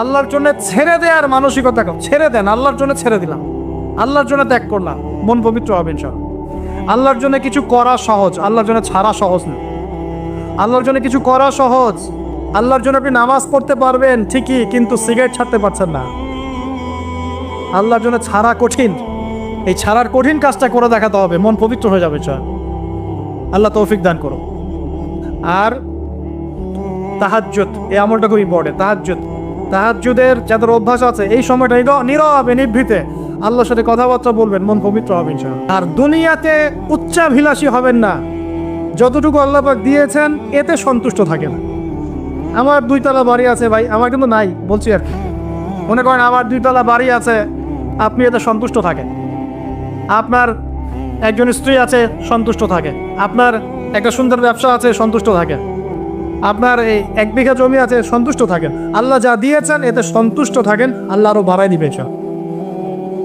আল্লাহর জন্য ছেড়ে দেওয়ার মানসিকতা। ছেড়ে দেন, আল্লাহর জন্য ছেড়ে দিলাম। আল্লাহর জন্য ত্যাগ করলাম, মন পবিত্র হবে ইনশাআল্লাহ। আল্লাহর জন্য কিছু করা সহজ, আল্লাহর জন্য ছাড়া সহজ না। আল্লাহর জন্য কিছু করা সহজ, আল্লাহর জন্য আপনি নামাজ পড়তে পারবেন ঠিকই, কিন্তু সিগারেট ছাড়তে পারছেন না। আল্লাহর জন্য ছাড়া কঠিন, এই ছাড়ার কঠিন কাজটা করে দেখাতে হবে, মন পবিত্র হয়ে যাবে চল আল্লাহ তৌফিক দান করো আর তাহাজ্জুদ, এই আমলটা খুব ইম্পর্টেন্ট তাহাজ্জুদ। তাহাজ্জুদের যাদের অভ্যাস আছে, এই সময়টা নীরব- নিভৃতে। আল্লাহর সাথে কথাবার্তা বলবেন, মন পবিত্র হবে আর দুনিয়াতে উচ্চাভিলাষী হবেন না। যতটুকু আল্লাহ পাক দিয়েছেন, এতে সন্তুষ্ট থাকেন। আমার দুইতলা বাড়ি আছে ভাই, আমার কিন্তু নাই, বলছি আর কি। মনে করেন আমার দুইতলা বাড়ি আছে, আপনি এতে সন্তুষ্ট থাকেন। আপনার একজন স্ত্রী আছে, সন্তুষ্ট থাকে। আপনার একটা সুন্দর ব্যবসা আছে, সন্তুষ্ট থাকে। আপনার এই এক বিঘা জমি আছে, সন্তুষ্ট থাকেন। আল্লাহ যা দিয়েছেন, এতে সন্তুষ্ট থাকেন, আল্লাহ আরও বাড়াই দিবে সব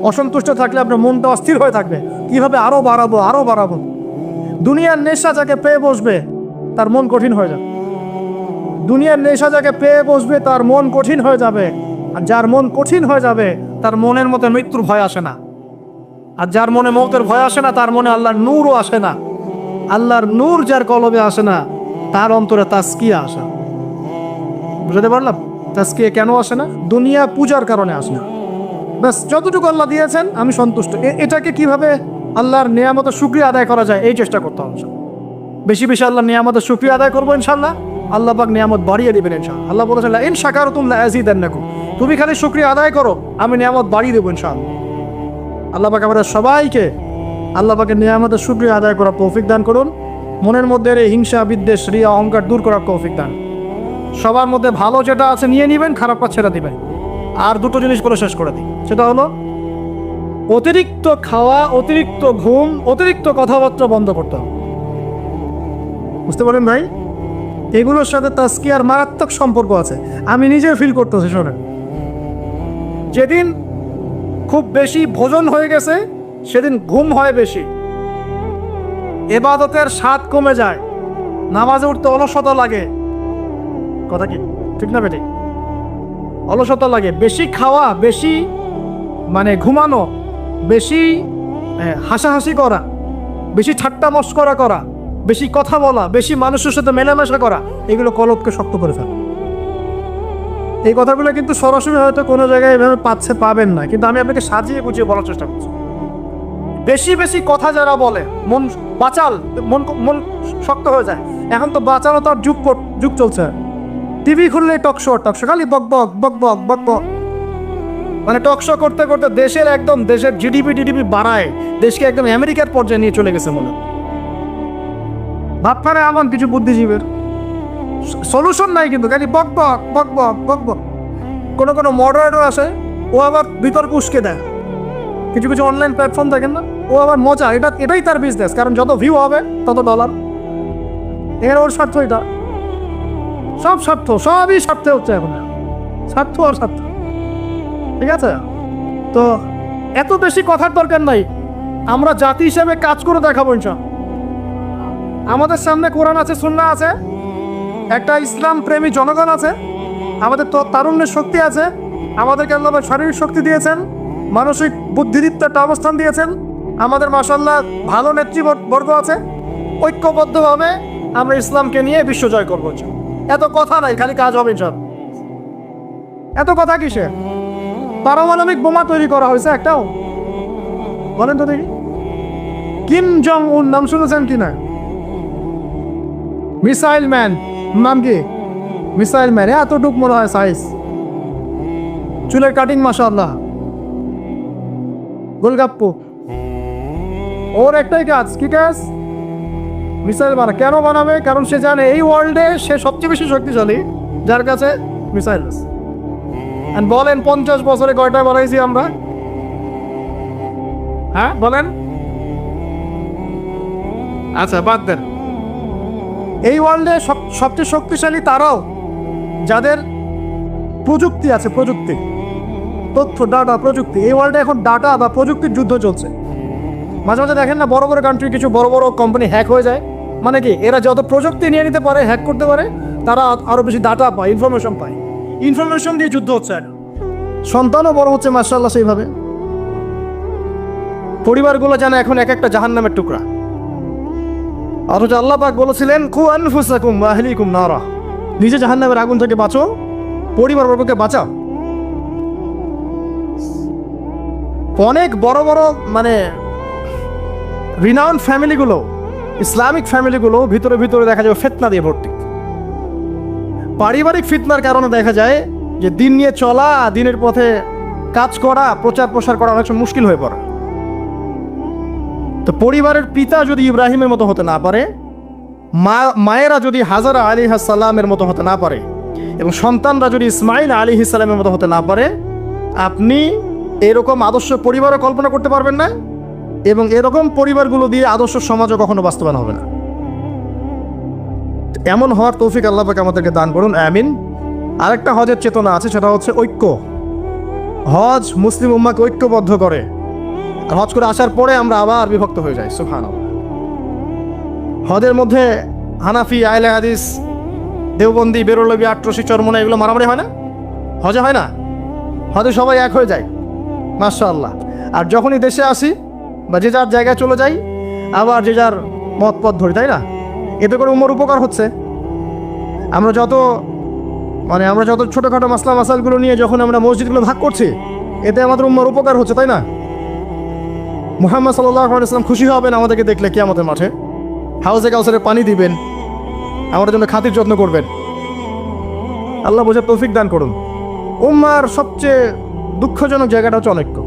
অসন্তুষ্ট থাকলে আপনার মনটা অস্থির হয়ে থাকবে। কীভাবে আরও বাড়াবো আরও বাড়াবো? দুনিয়ার নেশা যাকে পেয়ে বসবে, তার মন কঠিন হয়ে যাবে। দুনিয়ার নেশা যাকে পেয়ে বসবে, তার মন কঠিন হয়ে যাবে। আর যার মন কঠিন হয়ে যাবে, তার মনের মতো মৃত্যুর ভয় আসে না। আর যার মনে মৌতের ভয় আসে না, তার মনে আল্লাহর নূরও আসে না। আল্লাহর নূর যার কলবে আসে না। তার অন্তরে তাস্কিয়া আসে। না। বুঝতে পারলাম? তাস্কিয়া কেন আসে না? দুনিয়া পূজার কারণে আসে না। ব্যাস, যতটুকু আল্লাহ দিয়েছেন, আমি সন্তুষ্ট। এটাকে কীভাবে আল্লাহর নিয়ামতের শুক্রিয়া আদায় করা যায়, এই চেষ্টা করতে হবে বেশি বেশি আল্লাহ নিয়ামতের শুক্রিয়া আদায় করব ইনশাল্লাহ আল্লাহ পাক নিয়ামত বাড়িয়ে দিবেন ইনশাল্লাহ আল্লাহ বলেছেন ইন সাকার তুমলা নাকু তুমি খালি শুক্রিয়া আদায় করো, আমি নিয়ামত বাড়িয়ে দেবো ইনশাল্লাহ আল্লাহ পাক আমাদের সবাইকে, আল্লাহ পাকের নিয়ামতের শুক্রিয়া আদায় করার তৌফিক দান করুন। মনের মধ্যে এই হিংসা, বিদ্বেষ, রিয়া, অহংকার দূর করার তৌফিক দান। সবার মধ্যে ভালো যেটা আছে নিয়ে নেবেন খারাপটা ছেড়ে দিবেন। আর দুটো জিনিস করে শেষ করে দিই। সেটা হলো, অতিরিক্ত খাওয়া, অতিরিক্ত ঘুম, অতিরিক্ত কথাবার্তা বন্ধ করতে হবে। বুঝতে পারেন ভাই? এগুলোর সাথে তাস্কিয়ার মারাত্মক সম্পর্ক আছে। আমি নিজে ফিল করতেছি, শোনেন। যেদিন খুব বেশি ভোজন হয়ে গেছে, সেদিন ঘুম হয় বেশি। এবাদতের স্বাদ কমে যায়। নামাজে উঠতে অলসতা লাগে। কথা কি? ঠিক না বেটি? অলসতা লাগে। বেশি খাওয়া, বেশি মানে ঘুমানো, বেশি হাসাহাসি করা, বেশি ঠাট্টা মস্করা করা, বেশি কথা বলা, বেশি মানুষের সাথে মেলামেশা করা, এগুলো কলবকে শক্ত করে ফেলে। এই কথাগুলো কিন্তু সরাসরি হয়তো কোনো জায়গায় এভাবে পাচ্ছে, পাবেন না। কিন্তু আমি আপনাকে সাজিয়ে গুছিয়ে বলার চেষ্টা করছি। বেশি বেশি কথা যারা বলে, মন বাঁচাল, মন মন শক্ত হয়ে যায়। এখন তো বাঁচানো তার যুগ যুগ চলছে। টিভি খুললে টক শো টক শো, খালি বক বক বক বক বক বক। মানে টক শো করতে করতে দেশের একদম, দেশের জিডিপি টিডিপি বাড়ায়। দেশকে একদম আমেরিকার পর্যায়ে নিয়ে চলে গেছে মনে। ভাবখানে এমন কিছু বুদ্ধিজীবীর। সলিউশন নাই কিন্তু, খালি বক বক বক বক বক বক। কোনো কোনো মডারেটর আছে ও আবার বিতর্ক উস্কে দেয়। কিছু কিছু অনলাইন প্ল্যাটফর্ম দেখেন না? ও আবার মজা, এটা, এটাই তার বিজনেস কারণ যত ভিউ হবে, তত ডলার এখানে ওর স্বার্থ এটা। সব স্বার্থ, সবই স্বার্থে হচ্ছে এখন। স্বার্থ আর স্বার্থ। ঠিক আছে? তো এত বেশি কথার দরকার নাই। আমরা জাতি হিসেবে কাজ করে দেখাবো ইনশা আমাদের সামনে কোরআন আছে সুন্না আছে, একটা ইসলাম প্রেমী জনগণ আছে, আমাদের তো তারুণ্যের শক্তি আছে, আমাদেরকে আল্লাহ শারীরিক শক্তি দিয়েছেন। মানসিক বুদ্ধিদীপ্ত একটা অবস্থান দিয়েছেন। আমাদের মাসাল্লাহ ভালো নেতৃবর্গ আছে। ঐক্যবদ্ধভাবে আমরা ইসলামকে নিয়ে বিশ্ব জয় করব এত কথা নাই, খালি কাজ হবে সব এত কথা কিসে পারমাণবিক বোমা তৈরি করা হয়েছে একটাও। বলেন তো দেখি। কিম জং উন নাম শুনেছেন কি না? মিসাইল ম্যান, নাম কি? মিসাইল ম্যান, এতটুক মনে হয় সাইজ। চুলের কাটিং মাশাআল্লাহ। গোলগাপ্পু। ওর একটাই কাজ, কি কাজ? মিসাইল বানা। কেন বানাবে? কারণ সে জানে এই ওয়ার্ল্ডে সে সবচেয়ে বেশি শক্তিশালী, যার কাছে মিসাইল আছে। বলেন, পঞ্চাশ বছরে কয়টা বানাইছি আমরা? হ্যাঁ বলেন। আচ্ছা বাদ দেন। এই ওয়ার্ল্ডে সব- সবচেয়ে শক্তিশালী তারাও যাদের প্রযুক্তি আছে, প্রযুক্তি। তথ্য ডাটা প্রযুক্তি। এই ওয়ার্ল্ডে এখন ডাটা বা প্রযুক্তির যুদ্ধ চলছে। মাঝে মাঝে দেখেন না, বড় বড় কান্ট্রি কিছু বড় বড় কোম্পানি হ্যাক হয়ে যায়। মানে কি, এরা যত প্রযুক্তি নিয়ে নিতে পারে হ্যাক করতে পারে, তারা আরও বেশি ডাটা পায় ইনফরমেশন পায়। ইনফরমেশন দিয়ে যুদ্ধ হচ্ছে এখন সন্তানও বড় হচ্ছে মার্শাল্লাহ সেইভাবে। পরিবারগুলো যেন এখন এক একটা জাহান্নামের টুকরা। অথচ আল্লাহ পাক বলেছিলেন, কু আনফুসাকুম আহলিকুম নারা। নিজে জাহান্নামের আগুন থেকে বাঁচো পরিবার বর্গকে বাঁচাও। অনেক বড় বড় মানে রিনাউন ফ্যামিলিগুলো ইসলামিক ফ্যামিলিগুলো ভিতরে ভিতরে দেখা যায় ফেতনা দিয়ে ভর্তি। পারিবারিক ফিতনার কারণে দেখা যায় যে দিন নিয়ে চলা, দিনের পথে কাজ করা, প্রচার প্রসার করা অনেক সময় মুশকিল হয়ে পড়ে। তো পরিবারের পিতা যদি ইব্রাহিমের মতো হতে না পারে, মা, মায়েরা যদি হাজারা আলী সাল্লামের মতো হতে না পারে, এবং সন্তানরা যদি ইসমাইল আলী ইসলামের মতো হতে না পারে, আপনি এরকম আদর্শ পরিবারও কল্পনা করতে পারবেন না এবং এরকম পরিবারগুলো দিয়ে আদর্শ সমাজও কখনো বাস্তবায়ন হবে না। এমন হওয়ার তৌফিক আল্লাহ পাক আমাদেরকে দান করুন, আমিন। আরেকটা হজের চেতনা আছে, সেটা হচ্ছে ঐক্য। হজ মুসলিম উম্মাকে ঐক্যবদ্ধ করে। আর হজ করে আসার পরে আমরা আবার বিভক্ত হয়ে যাই সুফান হজের মধ্যে হানাফি আয়লে হাদিস, দেওবন্দি, বেরোলবি, আট্রসি চরমনা এগুলো মারামারি হয় না? হজে হয় না? হজে সবাই এক হয়ে যায়। মাশা আল্লাহ আর যখনই দেশে আসি, বা যে যার জায়গায় চলে যাই, আবার যে যার মত পথ ধরি, তাই না? এতে করে উমর উপকার হচ্ছে। আমরা যত মানে আমরা যত ছোটোখাটো মাসলা মাসালগুলো নিয়ে যখন আমরা মসজিদগুলো ভাগ করছি, এতে আমাদের উম্মার উপকার হচ্ছে, তাই না? মুহাম্মদ সাল্লাহ ইসলাম খুশি হবেন আমাদেরকে দেখলে কি আমাদের মাঠে। হাউসে কাউসারে পানি দিবেন, আমাদের জন্য খাতির যত্ন করবেন। আল্লাহ বোঝার তৌফিক দান করুন। উম্মার সবচেয়ে দুঃখজনক জায়গাটা হচ্ছে অনৈক্য।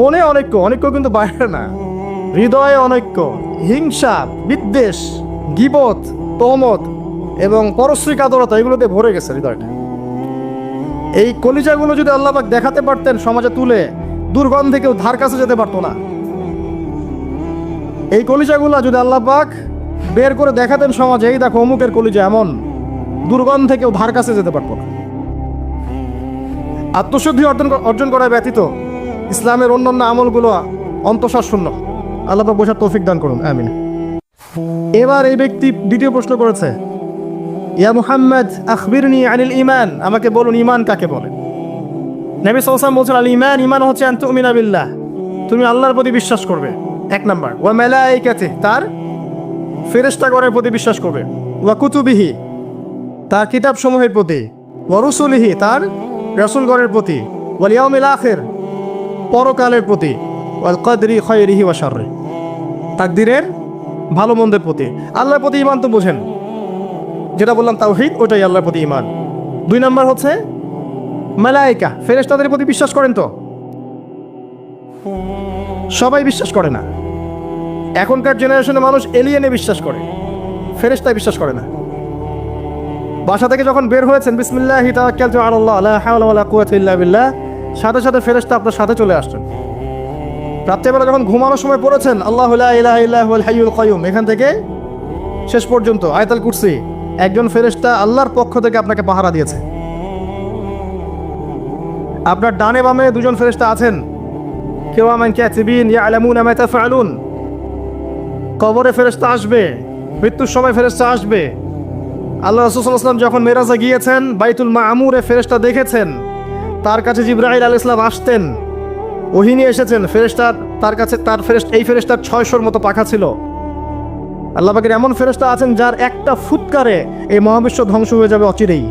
মনে অনৈক্য অনৈক্য কিন্তু বাইরে না। হৃদয়ে অনৈক্য, হিংসা, বিদ্বেষ, গিবত, তহমত এবং পরশ্রী কাদরতা এগুলোতে ভরে গেছে হৃদয়টা। এই কলিজাগুলো যদি আল্লাহবাক দেখাতে পারতেন সমাজে তুলে, দুর্গন্ধে কেউ ধার কাছে যেতে পারতো না। এই কলিজাগুলো যদি আল্লাহ পাক বের করে দেখাতেন সমাজে, এই দেখো অমুকের কলিজা এমন, দুর্গন্ধে কেউ ধার কাছে যেতে পারতো না। আত্মশুদ্ধি অর্জন অর্জন করা ব্যতীত ইসলামের অন্যান্য আমলগুলো অন্তঃসার শূন্য আল্লাহ বোঝার তৌফিক দান করুন, আমিন। এবার এই ব্যক্তি দ্বিতীয় প্রশ্ন করেছে, ইয়া মুহাম্মদ, আখবিরনি আনিল ইমান আমাকে বলুন ইমান কাকে বলে? নবী সাল্লাম বলছেন, আল ইমান ইমান হচ্ছে আন্তুমিনা বিল্লাহ। তুমি আল্লাহর প্রতি বিশ্বাস করবে। এক নাম্বার, ওয়া মালাইকাতে তার ফেরেশতাগণের প্রতি বিশ্বাস করবে। ওয়া কুতুবিহি, তার কিতাব সমূহের প্রতি। ওয়া রুসুলিহি, তার রাসূলগণের প্রতি, ওয়াল ইয়াউমিল আখির, পরকালের প্রতি, ওয়াল কদরি খয়রিহি ওয়া শাররি। তাকদিরের ভালো মন্দের প্রতি। আল্লাহর প্রতি ইমান তো বোঝেন। যেটা বললাম তাওহীদ, ওটাই আল্লাহর প্রতি ইমান দুই নম্বর হচ্ছে মালাইকা ফেরেশতাদের প্রতি বিশ্বাস করেন তো? সবাই বিশ্বাস করে না। এখনকার জেনারেশনের মানুষ এলিয়েনে বিশ্বাস করে। ফেরেশতায় বিশ্বাস করে না। বাসা থেকে যখন বের হয়েছেন, বিসমিল্লাহ তাওয়াক্কালতু আলাল্লাহ, লা হাওলা কুওয়াতা ইল্লা বিল্লাহ, সাথে সাথে ফেরেশতা আপনার সাথে চলে আসছেন। রাত্রেবেলা যখন ঘুমানোর সময় পড়েছেন, আল্লাহ ইলাহা ইল্লা হুয়াল হাইয়ুল কাইয়ুম, এখান থেকে শেষ পর্যন্ত আয়াতুল কুরসি, একজন ফেরেশতা আল্লাহর পক্ষ থেকে আপনাকে পাহারা দিয়েছে। আপনার ডানে বামে দুজন ফেরেশতা আছেন। কেউ আমান ক্যাতিবিন ইয়ালামুনা মা তাফআলুন। কবরে ফেরেশতা আসবে, মৃত্যুর সময় ফেরেশতা আসবে। আল্লাহ রাসূল সাল্লাল্লাহু আলাইহি ওয়াসাল্লাম যখন মেরাজে গিয়েছেন, বাইতুল মামুরে ফেরেশতা দেখেছেন, তার কাছে জিবরাইল আল ইসলাম আসতেন। ওহি নিয়ে এসেছেন ফেরেশতার তার কাছে, তার ফেরেশ, এই ফেরেশতার ছয়শোর মতো পাখা ছিল। আল্লাহ পাকের এমন ফেরেশতা আছেন যার একটা ফুৎকারে এই মহাবিশ্ব ধ্বংস হয়ে যাবে অচিরেই।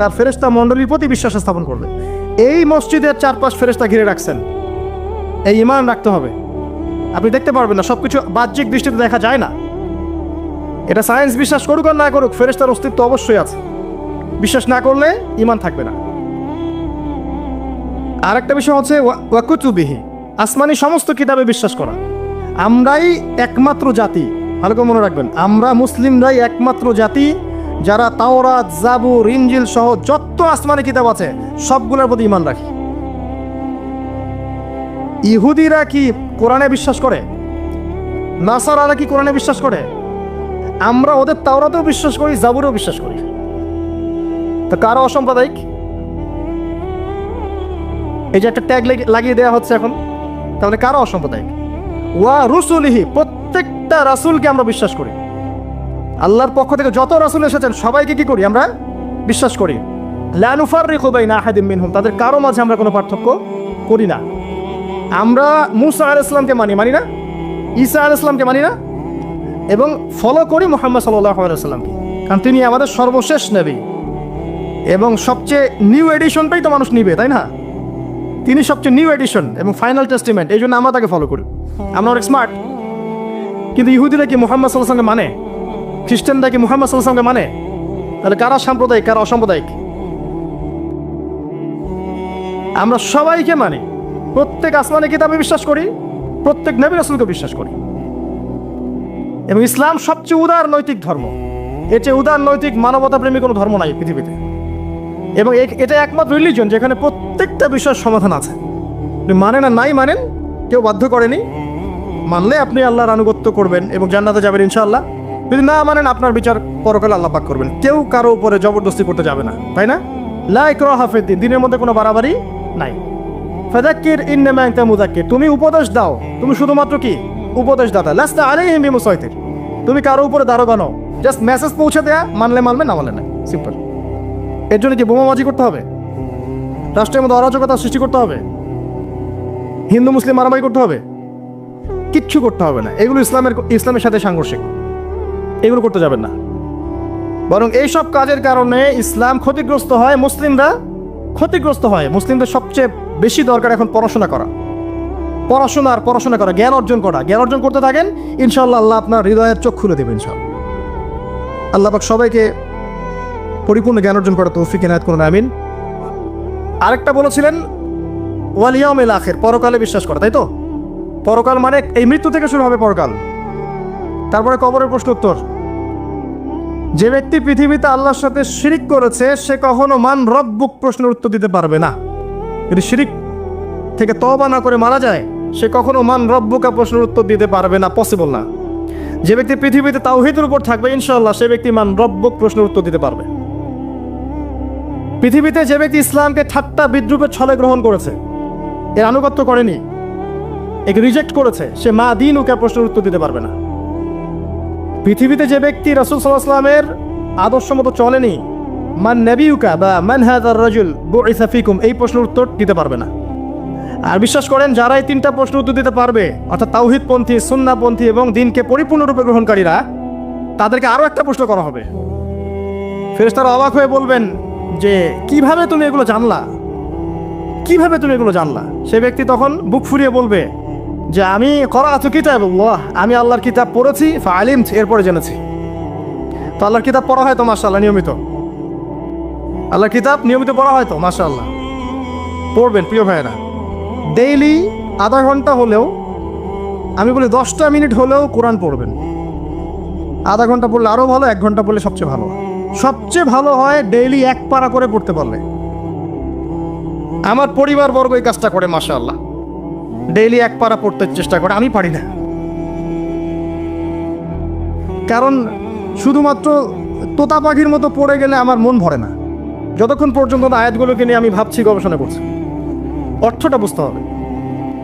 তার ফেরেশতা মণ্ডলীর প্রতি বিশ্বাস স্থাপন করবে। এই মসজিদের চারপাশ ফেরেশতা ঘিরে রাখছেন। এই ইমান রাখতে হবে। আপনি দেখতে পারবেন না সব কিছু বাহ্যিক দৃষ্টিতে দেখা যায় না। এটা সায়েন্স বিশ্বাস করুক আর না করুক, ফেরেশতার অস্তিত্ব অবশ্যই আছে। বিশ্বাস না করলে ইমান থাকবে না। আর একটা বিষয় হচ্ছে ওয়াকুতুবিহি আসমানি সমস্ত কিতাবে বিশ্বাস করা। আমরাই একমাত্র জাতি, ভালো করে মনে রাখবেন, আমরা মুসলিমরাই একমাত্র জাতি, যারা তাওরাত, জাবুর, ইনজিল সহ যত আসমানি কিতাব আছে, সবগুলোর প্রতি ইমান রাখি। ইহুদিরা কি কোরআনে বিশ্বাস করে? নাসারারা কি কোরআনে বিশ্বাস করে? আমরা ওদের তাওরাতেও বিশ্বাস করি, জাবুরেও বিশ্বাস করি। তো কারও অসাম্প্রদায়িক? এই যে একটা ট্যাগ লাগিয়ে দেওয়া হচ্ছে এখন, তাহলে কারও অসাম্প্রদায়িক? ওয়া রুসুলিহি, প্রত্যেকটা রাসূলকে আমরা বিশ্বাস করি। আল্লাহর পক্ষ থেকে যত রাসুল এসেছেন, সবাইকে কি করি আমরা? বিশ্বাস করি। লানুফার রেখোবাই না হাদিম মিনহুম, তাদের কারও মাঝে আমরা কোনো পার্থক্য করি না। আমরা মুসা আল ইসলামকে মানি মানি না? ঈসা আল ইসলামকে মানি না? এবং ফলো করি মোহাম্মদ আলাইসাল্লামকে কারণ তিনি আমাদের সর্বশেষ নবী। এবং সবচেয়ে নিউ এডিশনটাই তো মানুষ নিবে, তাই না? তিনি সবচেয়ে নিউ এডিশন এবং ফাইনাল টেস্টিমেন্ট এই জন্য আমরা তাকে ফলো করি। আমরা অনেক স্মার্ট কিন্তু ইহুদিরা কি মোহাম্মদ সাল্লাহামকে মানে? খ্রিস্টানরা কি মোহাম্মদ সাল্লাহামকে মানে? তাহলে কারা সাম্প্রদায়িক, কারা অসাম্প্রদায়িক? আমরা সবাইকে মানি। প্রত্যেক আসমানে কিতাবে বিশ্বাস করি, প্রত্যেক নবী রাসুলকে বিশ্বাস করি। এবং ইসলাম সবচেয়ে উদার নৈতিক ধর্ম। এর চেয়ে উদার নৈতিক মানবতা প্রেমী কোনো ধর্ম নাই পৃথিবীতে। এবং এটা একমাত্র রিলিজন যেখানে প্রত্যেকটা বিষয়ের সমাধান আছে। মানেন আর নাই মানেন, কেউ বাধ্য করেনি। মানলে আপনি আল্লাহর আনুগত্য করবেন এবং জান্নাতে যাবেন ইনশাআল্লাহ। যদি না মানেন, আপনার বিচার পরকালে আল্লাহ পাক করবেন। কেউ কারও উপরে জবরদস্তি করতে যাবে না। তাই না? লাইক হাফেদ্দিন দিনের মধ্যে কোনো বাড়াবাড়ি নাই। ফাদাক্কির ইন্নামা আনতা মুদাক্কির তুমি উপদেশ দাও। তুমি শুধুমাত্র কি? উপদেশ দাতা লাস্তা আলাইহিম বিমুসাইতির। তুমি কারও উপরে দারোগা নও। জাস্ট মেসেজ পৌঁছে দেয়া, মানলে মানবে, না মানলে না। সিম্পল। এর জন্য কি বোমাবাজি করতে হবে? রাষ্ট্রের মধ্যে অরাজকতা সৃষ্টি করতে হবে? হিন্দু, মুসলিম মারামারি করতে হবে? কিচ্ছু করতে হবে না। এগুলো ইসলামের ইসলামের সাথে সাংঘর্ষিক। এগুলো করতে যাবেন না। বরং এই সব কাজের কারণে ইসলাম ক্ষতিগ্রস্ত হয় মুসলিমরা। ক্ষতিগ্রস্ত হয়। মুসলিমদের সবচেয়ে বেশি দরকার এখন পড়াশোনা করা। পড়াশোনা আর পড়াশোনা করা, জ্ঞান অর্জন করা। জ্ঞান অর্জন করতে থাকেন ইনশাল্লাহ আল্লাহ আপনার হৃদয়ের চোখ খুলে দেবেন ইনশাল্লাহ আল্লাহ পাক সবাইকে পরিপূর্ণ জ্ঞান অর্জন করা তৌফিক, এনায়ত করুন, আমিন। আরেকটা বলেছিলেন ওয়ালিয়ামেল আখের পরকালে বিশ্বাস করা, তাই তো? পরকাল মানে এই মৃত্যু থেকে শুরু হবে পরকাল। তারপরে কবরের প্রশ্ন উত্তর। যে ব্যক্তি পৃথিবীতে আল্লাহর সাথে শিরিক করেছে, সে কখনো মান রব্বুক প্রশ্নের উত্তর দিতে পারবে না। যদি শিরিক থেকে তবা না করে মারা যায়, সে কখনো মান রব্বুকা প্রশ্নের উত্তর দিতে পারবে না পসিবল না। যে ব্যক্তি পৃথিবীতে তাওহিদের উপর থাকবে ইনশাল্লাহ সে ব্যক্তি মান রব্বুক প্রশ্নের উত্তর দিতে পারবে। পৃথিবীতে যে ব্যক্তি ইসলামকে ঠাট্টা বিদ্রুপের ছলে গ্রহণ করেছে, এর আনুগত্য করেনি, একে রিজেক্ট করেছে, সে মা দিন ওকে প্রশ্নের উত্তর দিতে পারবে না। পৃথিবীতে যে ব্যক্তি রাসুল সাল্লাহামের আদর্শ মতো চলেনি মান নবিউকা বা মান হাদার রাজুল ফিকুম, এই প্রশ্নের উত্তর দিতে পারবে না। আর বিশ্বাস করেন যারা এই তিনটা প্রশ্ন উত্তর দিতে পারবে, অর্থাৎ তাওহিদপন্থী, সুন্নাপন্থী এবং দিনকে পরিপূর্ণরূপে গ্রহণকারীরা, তাদেরকে আরও একটা প্রশ্ন করা হবে। ফেরেশতারা অবাক হয়ে বলবেন যে, কীভাবে তুমি এগুলো জানলা? কীভাবে তুমি এগুলো জানলা? সে ব্যক্তি তখন বুক ফুরিয়ে বলবে যে, আমি করা আছো কিতাব আমি আল্লাহর কিতাব পড়েছি ফালিম এরপরে জেনেছি। তো আল্লাহর কিতাব পড়া হয় তো মাশাআল্লাহ, নিয়মিত। আল্লাহর কিতাব নিয়মিত পড়া হয় তো, মাশাআল্লাহ। পড়বেন, প্রিয় ভাইয়েরা। ডেইলি আধা ঘণ্টা হলেও, আমি বলি দশটা মিনিট হলেও কোরআন পড়বেন। আধা ঘণ্টা পড়লে আরও ভালো, এক ঘণ্টা পড়লে সবচেয়ে ভালো। সবচেয়ে ভালো হয় ডেইলি এক পারা করে পড়তে পারলে। আমার পরিবার বর্গ এই কাজটা করে মাসা আল্লাহ ডেইলি এক পারা পড়তে চেষ্টা করে, আমি পারি না। কারণ শুধুমাত্র তোতা পাখির মতো পড়ে গেলে আমার মন ভরে না। যতক্ষণ পর্যন্ত না আয়াতগুলোকে নিয়ে আমি ভাবছি, গবেষণা করছি। অর্থটা বুঝতে হবে।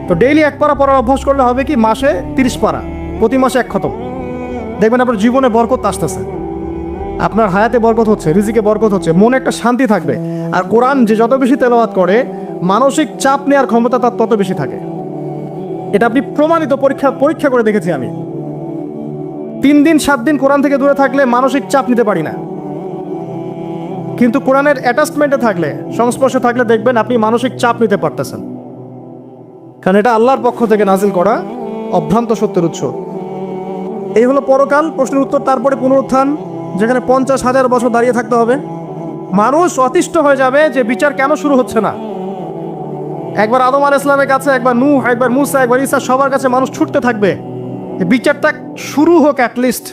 তো ডেইলি এক পারা পড়ার অভ্যাস করলে হবে কি, মাসে তিরিশ পারা, প্রতি মাসে এক খতম। দেখবেন আপনার জীবনে বরকত আসতেছে। আপনার হায়াতে বরকত হচ্ছে, রিজিকে বরকত হচ্ছে, মনে একটা শান্তি থাকবে। আর কোরআন যে যত বেশি তেলাওয়াত করে, মানসিক চাপ নেওয়ার ক্ষমতা তার তত বেশি থাকে। এটা আপনি প্রমাণিত পরীক্ষা পরীক্ষা করে দেখেছি আমি। তিন দিন, সাত দিন কোরআন থেকে দূরে থাকলে মানসিক চাপ নিতে পারি না। কিন্তু কোরআনের অ্যাটাচমেন্টে থাকলে, সংস্পর্শে থাকলে দেখবেন আপনি মানসিক চাপ নিতে পারতেছেন। কারণ এটা আল্লাহর পক্ষ থেকে নাজিল করা অভ্রান্ত সত্যের উৎস। এই হলো পরকাল, প্রশ্নের উত্তর, তারপরে পুনরুত্থান, যেখানে পঞ্চাশ হাজার বছর দাঁড়িয়ে থাকতে হবে। মানুষ অতিষ্ঠ হয়ে যাবে যে বিচার কেন শুরু হচ্ছে না। একবার আদম আল ইসলামের কাছে, একবার নূহ, একবার মুসা, একবার ইসা সবার কাছে মানুষ ছুটতে থাকবে। বিচারটা শুরু হোক অ্যাটলিস্ট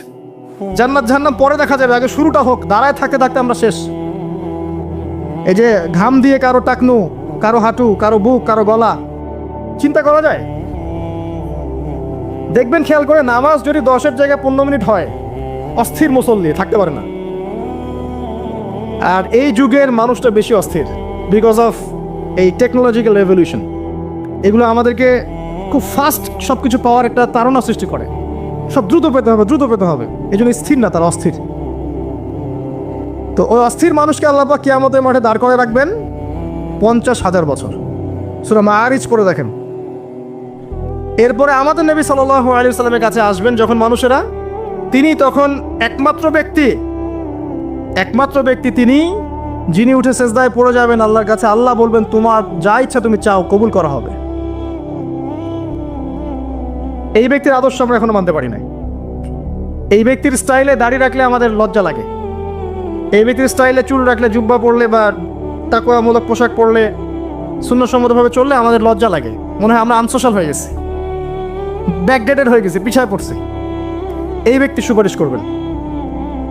জান্নাত জান্নাম পরে দেখা যাবে, আগে শুরুটা হোক, দাঁড়ায় থাকতে থাকতে আমরা শেষ। এই যে ঘাম দিয়ে কারও টাকনু, কারও হাঁটু, কারও বুক, কারও গলা, চিন্তা করা যায়? দেখবেন, খেয়াল করে নামাজ যদি দশের জায়গায় পনেরো মিনিট হয়, অস্থির মুসল্লি থাকতে পারে না। আর এই যুগের মানুষটা বেশি অস্থির বিকজ অফ এই টেকনোলজিক্যাল রেভলিউশন এগুলো আমাদেরকে খুব ফাস্ট সব কিছু পাওয়ার একটা তাড়না সৃষ্টি করে। সব দ্রুত পেতে হবে, দ্রুত পেতে হবে। এই জন্য স্থির না, তার অস্থির। তো ওই অস্থির মানুষকে আল্লাপা কিয়ামতের মাঠে দাঁড় করে রাখবেন পঞ্চাশ হাজার বছর। সুরা মারিজ করে দেখেন। এরপরে আমাদের নবী সাল্লাহ আলী সাল্লামের কাছে আসবেন যখন মানুষেরা, তিনি তখন একমাত্র ব্যক্তি একমাত্র ব্যক্তি তিনি, যিনি উঠে সেজদায় পড়ে যাবেন আল্লাহর কাছে, আল্লাহ বলবেন, তোমার যা ইচ্ছা তুমি চাও, কবুল করা হবে। এই ব্যক্তির আদর্শ আমরা এখনও মানতে পারি নাই। এই ব্যক্তির স্টাইলে দাড়ি রাখলে আমাদের লজ্জা লাগে। এই ব্যক্তির স্টাইলে চুল রাখলে জুব্বা পরলে বা তাকোয়ামূলক পোশাক পরলে শূন্যসম্মতভাবে চললে আমাদের লজ্জা লাগে। মনে হয় আমরা আনসোশাল হয়ে গেছি। ব্যাকডেটেড হয়ে গেছি, পিছায় পড়ছি। এই ব্যক্তি সুপারিশ করবেন।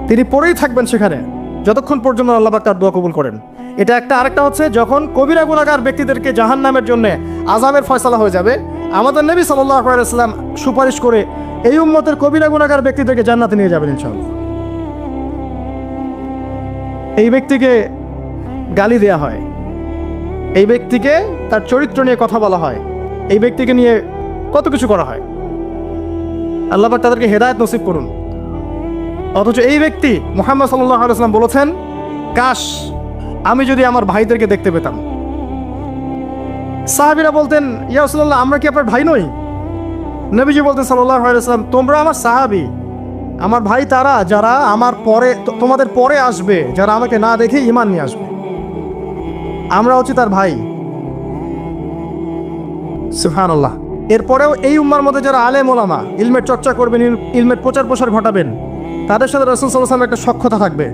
তিনি পরেই থাকবেন সেখানে। যতক্ষণ পর্যন্ত আল্লাহ তার দোয়া কবুল করেন। এটা একটা, আরেকটা হচ্ছে, যখন কবিরা গুণাগার ব্যক্তিদেরকে জাহান নামের জন্য আজামের ফয়সালা হয়ে যাবে, আমাদের নবী সাল্লাহ সুপারিশ করে এই উম্মতের কবিরা গুণাগার ব্যক্তিদেরকে জান্নাতে নিয়ে যাবেন ইনশাআল্লাহ। এই ব্যক্তিকে গালি দেয়া হয়। এই ব্যক্তিকে তার চরিত্র নিয়ে কথা বলা হয়। এই ব্যক্তিকে নিয়ে কত কিছু করা হয়। আল্লাহ পাক তাদেরকে হেদায়ত নসিব করুন। অথচ এই ব্যক্তি মোহাম্মদ সাল্লাহ বলেছেন, কাশ, আমি যদি আমার ভাইদেরকে দেখতে পেতাম। সাহাবিরা বলতেন ইয়ারসুল্লাহ আমরা কি আপনার ভাই নই? নবীজি বলতেন সাল্লাহ তোমরা আমার সাহাবি। আমার ভাই তারা, যারা আমার পরে, তোমাদের পরে আসবে, যারা আমাকে না দেখে ইমান নিয়ে আসবে। আমরা হচ্ছি তার ভাই। সুফানুল্লাহ এরপরেও এই উম্মার মধ্যে যারা আলেম ওলামা, ইলমের চর্চা করবেন, ইল- ইলমের প্রচার প্রসার ঘটাবেন, তাদের সাথে রসুল সাল্লাহ একটা সক্ষতা থাকবে।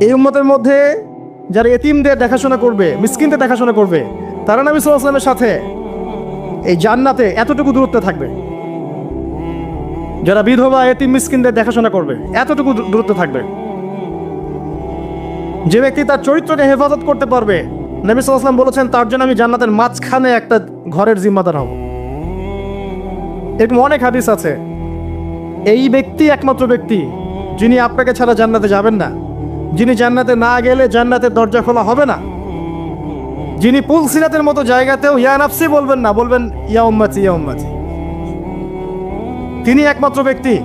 এই উম্মতের মধ্যে যারা এতিমদের দেখাশোনা করবে, মিসকিনদের দেখাশোনা করবে, তারা নবী সাল্লামের সাথে এই জান্নাতে এতটুকু দূরত্বে থাকবে। যারা বিধবা, এতিম, মিসকিনদের দেখাশোনা করবে, এতটুকু দূরত্বে থাকবে। যে ব্যক্তি তার চরিত্রকে হেফাজত করতে পারবে, নবী সাল্লাম বলেছেন, তার জন্য আমি জান্নাতের মাঝখানে একটা ঘরের জিম্মাদার হব। এরকম অনেক হাদিস আছে। এই ব্যক্তি একমাত্র ব্যক্তি, যিনি আপনাকে ছাড়া জান্নাতে যাবেন না। যিনি জান্নাতে না গেলে জান্নাতের দরজা খোলা হবে না। যিনি পুল সিরাতের মতো জায়গাতেও, ইয়া নাফসি বলবেন না, বলবেন, ইয়া উম্মাতি ইয়া উম্মাতি। তিনি একমাত্র ব্যক্তি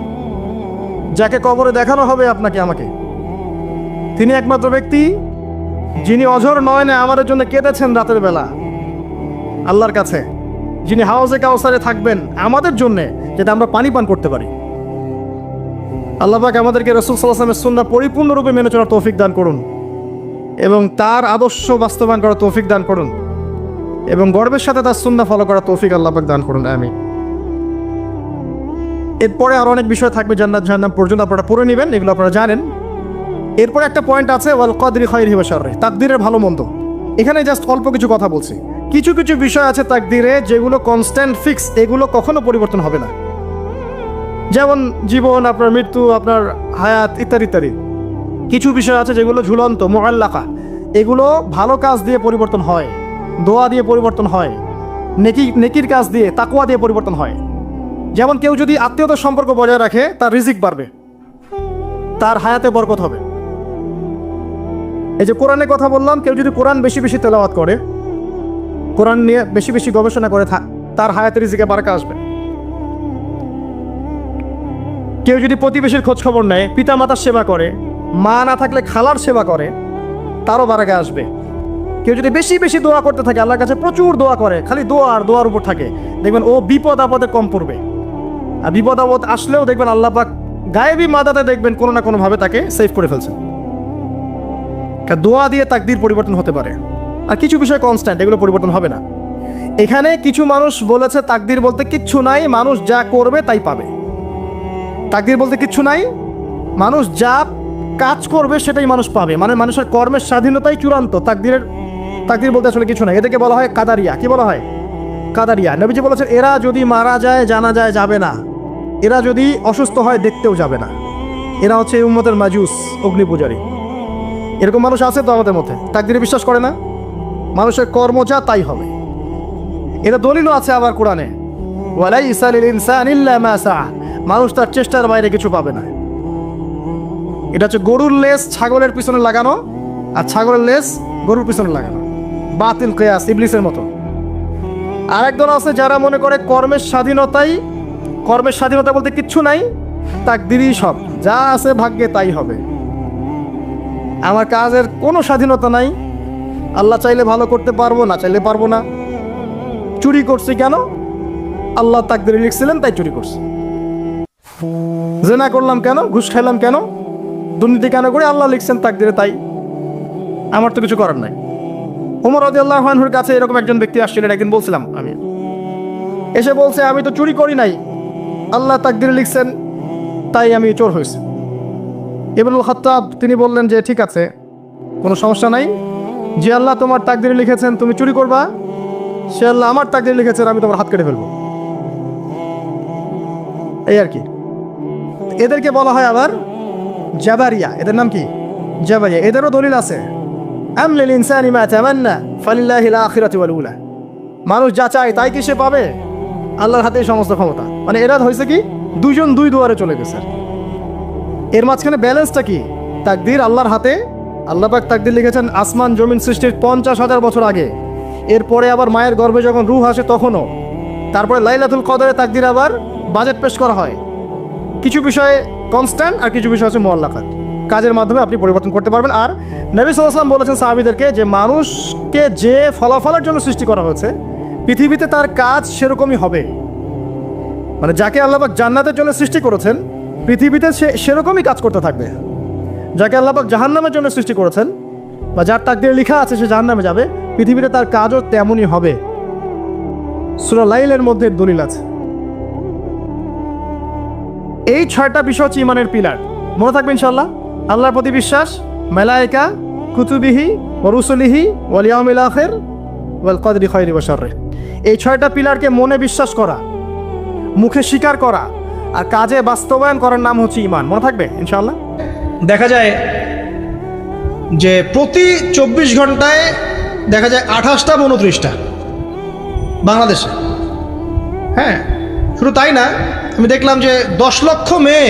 যাকে কবরে দেখানো হবে আপনাকে, আমাকে। তিনি একমাত্র ব্যক্তি যিনি অঝর নয়নে আমাদের জন্য কেঁদেছেন রাতের বেলা। আল্লাহর কাছে, যিনি হাউজে কাউসারে থাকবেন আমাদের জন্যে, যাতে আমরা পানি পান করতে পারি। আল্লাহ পাক আমাদেরকে রসুল সাল্লাহামের সুন্না পরিপূর্ণরূপে মেনে চলার তৌফিক দান করুন এবং তার আদর্শ বাস্তবায়ন করার তৌফিক দান করুন এবং গর্বের সাথে তার সুন্না ফলো করার তৌফিক আল্লাহ পাক দান করুন আমি এরপরে আরও অনেক বিষয় থাকবে জান্নাত জাহান্নাম পর্যন্ত আপনারা পড়ে নেবেন, এগুলো আপনারা জানেন। এরপরে একটা পয়েন্ট আছে, ওয়াল কদরি খৈর হিবা শাররি, তাকদিরের ভালো মন্দ। এখানে জাস্ট অল্প কিছু কথা বলছি। কিছু কিছু বিষয় আছে তাকদিরে যেগুলো কনস্ট্যান্ট ফিক্স এগুলো কখনো পরিবর্তন হবে না। যেমন জীবন, আপনার মৃত্যু, আপনার হায়াত ইত্যাদি ইত্যাদি। কিছু বিষয় আছে যেগুলো ঝুলন্ত মোয়াল্লাকা এগুলো ভালো কাজ দিয়ে পরিবর্তন হয়, দোয়া দিয়ে পরিবর্তন হয়, নেকি নেকির কাজ দিয়ে তাকুয়া দিয়ে পরিবর্তন হয়। যেমন কেউ যদি আত্মীয়তার সম্পর্ক বজায় রাখে, তার রিজিক বাড়বে। তার হায়াতে বরকত হবে। এই যে কোরআনের কথা বললাম, কেউ যদি কোরআন বেশি বেশি তেলাওয়াত করে, কোরআন নিয়ে বেশি বেশি গবেষণা করে তার হায়াতের রিজিকে বারকা আসবে। কেউ যদি প্রতিবেশীর খোঁজ খবর নেয় পিতা মাতার সেবা করে, মা না থাকলে খালার সেবা করে, তারও বারাকা আসবে। কেউ যদি বেশি বেশি দোয়া করতে থাকে, আল্লাহর কাছে প্রচুর দোয়া করে, খালি দোয়া আর দোয়ার উপর থাকে, দেখবেন ও বিপদ আপদে কম পড়বে। আর বিপদ আপদ আসলেও দেখবেন আল্লাহ পাক গায়েবী মাদাতে দেখবেন কোনো না কোনোভাবে তাকে সেভ করে ফেলছেন। দোয়া দিয়ে তাকদির পরিবর্তন হতে পারে। আর কিছু বিষয় কনস্ট্যান্ট এগুলো পরিবর্তন হবে না। এখানে কিছু মানুষ বলেছে তাকদির বলতে কিচ্ছু নাই, মানুষ যা করবে তাই পাবে। তাকদির বলতে কিচ্ছু নাই, মানুষ যা কাজ করবে সেটাই মানুষ পাবে। মানে মানুষের কর্মের স্বাধীনতাই চূড়ান্ত। তাকদিরের তাকদির বলতে আসলে কিছু নাই। এদেরকে বলা হয় কাদারিয়া। কি বলা হয়? কাদারিয়া। নবীজি বলেছেন, এরা যদি মারা যায়, জানা যায় যাবে না। এরা যদি অসুস্থ হয়, দেখতেও যাবে না। এরা হচ্ছে উম্মতের মাজুস অগ্নি পূজারী। এরকম মানুষ আছে তো আমাদের মধ্যে? তাকদিরে বিশ্বাস করে না? মানুষের কর্ম যা, তাই হবে। এটা দলিলও আছে আবার কোরআনে। মানুষ তার চেষ্টার বাইরে কিছু পাবে না। এটা হচ্ছে গরুর লেস ছাগলের পিছনে লাগানো, আর ছাগলের লেস গরুর পিছনে লাগানো। বাতিল কেয়াস, ইবলিসের মতো। আর একদল আছে যারা মনে করে কর্মের স্বাধীনতাই, কর্মের স্বাধীনতা বলতে কিচ্ছু নাই তাক তাকদিরই সব। যা আছে ভাগ্যে তাই হবে। আমার কাজের কোনো স্বাধীনতা নাই। আল্লাহ চাইলে ভালো করতে পারব, না চাইলে পারব না। চুরি করছি কেন? আল্লাহ তাকদিরে লিখছিলেন, তাই চুরি করছি। জেনা করলাম কেন? ঘুষ খাইলাম কেন? দুর্নীতি কেন করে? আল্লাহ লিখছেন তাক তাকদিরে তাই। আমার তো কিছু করার নাই। উমর রদিয়াল্লাহ কাছে এরকম একজন ব্যক্তি আসছিলেন, একদিন বলছিলাম আমি এসে বলছে, আমি তো চুরি করি নাই। আল্লাহ তাকদিরে লিখছেন, তাই আমি চোর হয়েছি। ইবনুল খত্তাব, তিনি বললেন যে, ঠিক আছে, কোনো সমস্যা নাই। যে আল্লাহ তোমার তাকদিরে লিখেছেন, তুমি চুরি করবা। সে আল্লাহ আমার তাকদিরে লিখেছেন, আমি তোমার হাত কেটে ফেলব। এই আর কি। এদেরকে বলা হয় আবার জাবারিয়া। এদের নাম কি? জাবারিয়া। এদেরও দলিল আছে। আমলিল ইনসানি মা তামান্না ফালিল্লাহিল আখিরাতু ওয়াল উলা মানুষ যা চায় তাই কি সে পাবে? আল্লাহর হাতে সমস্ত ক্ষমতা। মানে এরা হয়েছে কি? দুজন দুই দুয়ারে চলে গেছে। এর মাঝখানে ব্যালেন্সটা কি? তাকদির আল্লাহর হাতে। আল্লাহ পাক তাকদির লিখেছেন, আসমান জমিন সৃষ্টির পঞ্চাশ হাজার বছর আগে। এরপরে আবার মায়ের গর্ভে যখন রুহ আসে তখনও। তারপরে লাইলাতুল কদরে তাকদির আবার বাজেট পেশ করা হয়। কিছু বিষয়ে কনস্ট্যান্ট আর কিছু বিষয় হচ্ছে মোয়াল্লাকাত কাজের মাধ্যমে আপনি পরিবর্তন করতে পারবেন। আর নবী সাল্লাম বলেছেন সাহাবিদেরকে যে মানুষকে যে ফলাফলের জন্য সৃষ্টি করা হয়েছে, পৃথিবীতে তার কাজ সেরকমই হবে। মানে যাকে আল্লাহবাক জান্নাতের জন্য সৃষ্টি করেছেন, পৃথিবীতে সে সেরকমই কাজ করতে থাকবে। যাকে আল্লাহবাক জাহান্নামের জন্য সৃষ্টি করেছেন, বা যার তাকদিরে লেখা আছে সে জাহান্নামে যাবে, পৃথিবীতে তার কাজও তেমনই হবে। সুরা লাইলের মধ্যে দলিল আছে। এই ছয়টা বিষয় হচ্ছে ইমানের পিলার। মনে থাকবে ইনশাল্লাহ আল্লাহর প্রতি বিশ্বাস, মেলায়িকা, কুতুবিহি ওরুসলিহি ওয়ালিয়ামিল আখের কদরি খয়রি বসরে এই ছয়টা পিলারকে মনে বিশ্বাস করা, মুখে স্বীকার করা, আর কাজে বাস্তবায়ন করার নাম হচ্ছে ইমান মনে থাকবে? ইনশাল্লাহ দেখা যায় যে প্রতি চব্বিশ ঘন্টায় দেখা যায় আঠাশটা উনত্রিশটা বাংলাদেশে। হ্যাঁ শুধু তাই না, আমি দেখলাম যে দশ লক্ষ মেয়ে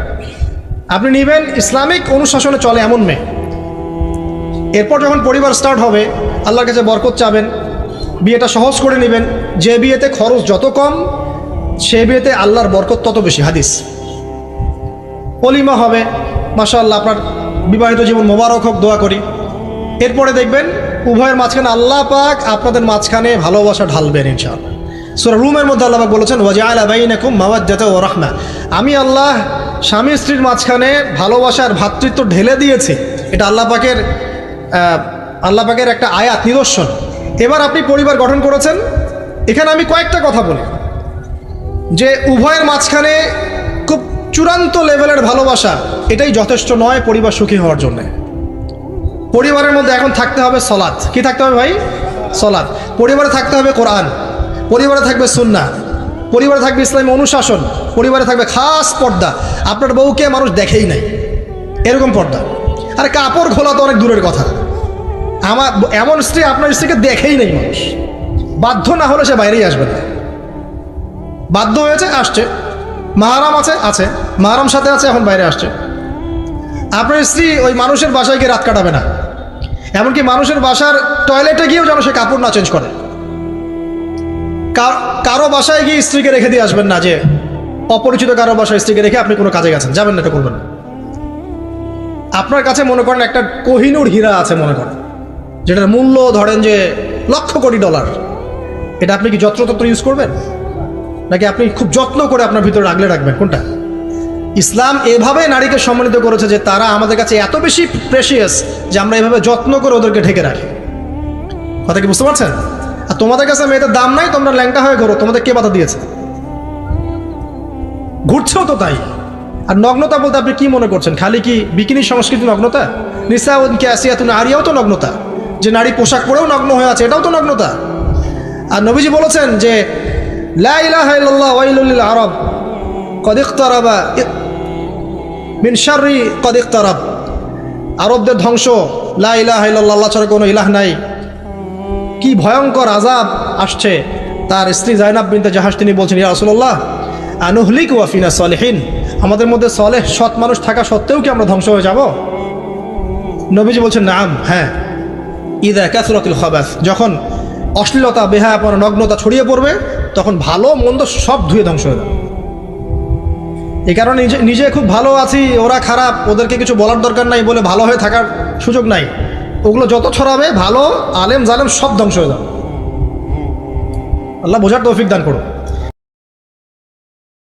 আপনি নেবেন, ইসলামিক অনুশাসনে চলে এমন মেয়ে। এরপর যখন পরিবার স্টার্ট হবে, আল্লাহর কাছে বরকত চাবেন, বিয়েটা সহজ করে নেবেন, যে বিয়েতে খরচ যত কম, সে বিয়েতে আল্লাহর বরকত তত বেশি। হাদিস। অলিমা হবে, মাশাআল্লাহ, আপনার বিবাহিত জীবন মোবারক হোক, দোয়া করি। এরপরে দেখবেন, উভয়ের মাঝখানে আল্লাহ পাক আপনাদের মাঝখানে ভালোবাসা ঢালবেন, ইনশাআল্লাহ। সুরা রুমের মধ্যে আল্লাহ বলেছেন ওয়াজাআল বাইনাকুম মাওয়াজ্জাতা ওয়া রাহমা। আমি আল্লাহ স্বামী স্ত্রীর মাঝখানে ভালোবাসার ভ্রাতৃত্ব ঢেলে দিয়েছে, এটা আল্লাহ পাকের আল্লাহ পাকের একটা আয়াত, নিদর্শন। এবার আপনি পরিবার গঠন করেছেন, এখানে আমি কয়েকটা কথা বলি। যে উভয়ের মাঝখানে খুব চূড়ান্ত লেভেলের ভালোবাসা, এটাই যথেষ্ট নয় পরিবার সুখী হওয়ার জন্য। পরিবারের মধ্যে এখন থাকতে হবে সলাদ কি থাকতে হবে ভাই? সলাদ পরিবারে থাকতে হবে কোরআন। পরিবারে থাকবে সুন্না পরিবারে থাকবে ইসলামী অনুশাসন, পরিবারে থাকবে খাস পর্দা। আপনার বউকে মানুষ দেখেই নাই। এরকম পর্দা। আর কাপড় খোলা তো অনেক দূরের কথা। আমার এমন স্ত্রী আপনার স্ত্রীকে দেখেই নেই মানুষ। বাধ্য না হলে সে বাইরেই আসবে না। বাধ্য হয়েছে, আসছে। মাহারাম আছে আছে। মাহারাম সাথে আছে, এখন বাইরে আসছে। আপনার স্ত্রী ওই মানুষের বাসায় গিয়ে রাত কাটাবে না। এমনকি মানুষের বাসার টয়লেটে গিয়েও যেন সে কাপড় না চেঞ্জ করে। কারও বাসায় গিয়ে স্ত্রীকে রেখে দিয়ে আসবেন না যে অপরিচিত কারও বাসায় স্ত্রীকে রেখে আপনি কোনো কাজে গেছেন। যাবেন না এটা করবেন আপনার কাছে মনে করেন একটা কোহিনুর হীরা আছে মনে করেন, যেটার মূল্য ধরেন যে লক্ষ কোটি ডলার। এটা আপনি কি যত্রতত্র ইউজ করবেন? নাকি আপনি খুব যত্ন করে আপনার ভিতরে আগলে রাখবেন? কোনটা? ইসলাম এভাবে নারীকে সম্মানিত করেছে যে তারা আমাদের কাছে এত বেশি প্রেশিয়াস যে আমরা এভাবে যত্ন করে ওদেরকে ঢেকে রাখি। কথা কি বুঝতে পারছেন? আর তোমাদের কাছে মেয়েদের দাম নাই, তোমরা ল্যাংটা হয়ে ঘোরো। তোমাদের কে বাধা দিয়েছে? ঘুরছেও তো তাই? আর নগ্নতা বলতে আপনি কি মনে করছেন? খালি কি বিকিনি সংস্কৃতি নগ্নতা? নিসা কে আসিয়াতুন আরিয়াও তো নগ্নতা। যে নারী পোশাক পরেও নগ্ন হয়ে আছে, এটাও তো নগ্নতা। আর নবীজি বলেছেন যে আরব কদিক মিন শাররি কদিক আরবদের ধ্বংস, লা ইলাহা ইল্লাল্লাহ, আল্লাহ ছাড়া কোনো ইলাহ নাই। কি ভয়ঙ্কর আজাব আসছে। তার স্ত্রী জাইনাব বিনতে জাহাজ তিনি বলছেন, ইয়া রাসূলুল্লাহ, আনুহলিক ওয়াফিনা সলেহীন, আমাদের মধ্যে সলেহ সৎ মানুষ থাকা সত্ত্বেও কি আমরা ধ্বংস হয়ে যাব? নবীজি বলছেন, নাম হ্যাঁ। ইদা ক্যাসরতুল খবাস, যখন অশ্লীলতা, বেহায়াপনা, নগ্নতা ছড়িয়ে পড়বে, তখন ভালো মন্দ সব ধুয়ে ধ্বংস হয়ে যাবে। এই কারণে নিজে খুব ভালো আছি, ওরা খারাপ, ওদেরকে কিছু বলার দরকার নাই বলে ভালো হয়ে থাকার সুযোগ নাই। ওগুলো যত ছড়াবে, ভালো, আলেম জালেম সব ধ্বংস হয়ে যাবে। আল্লাহ বোঝার তৌফিক দান করো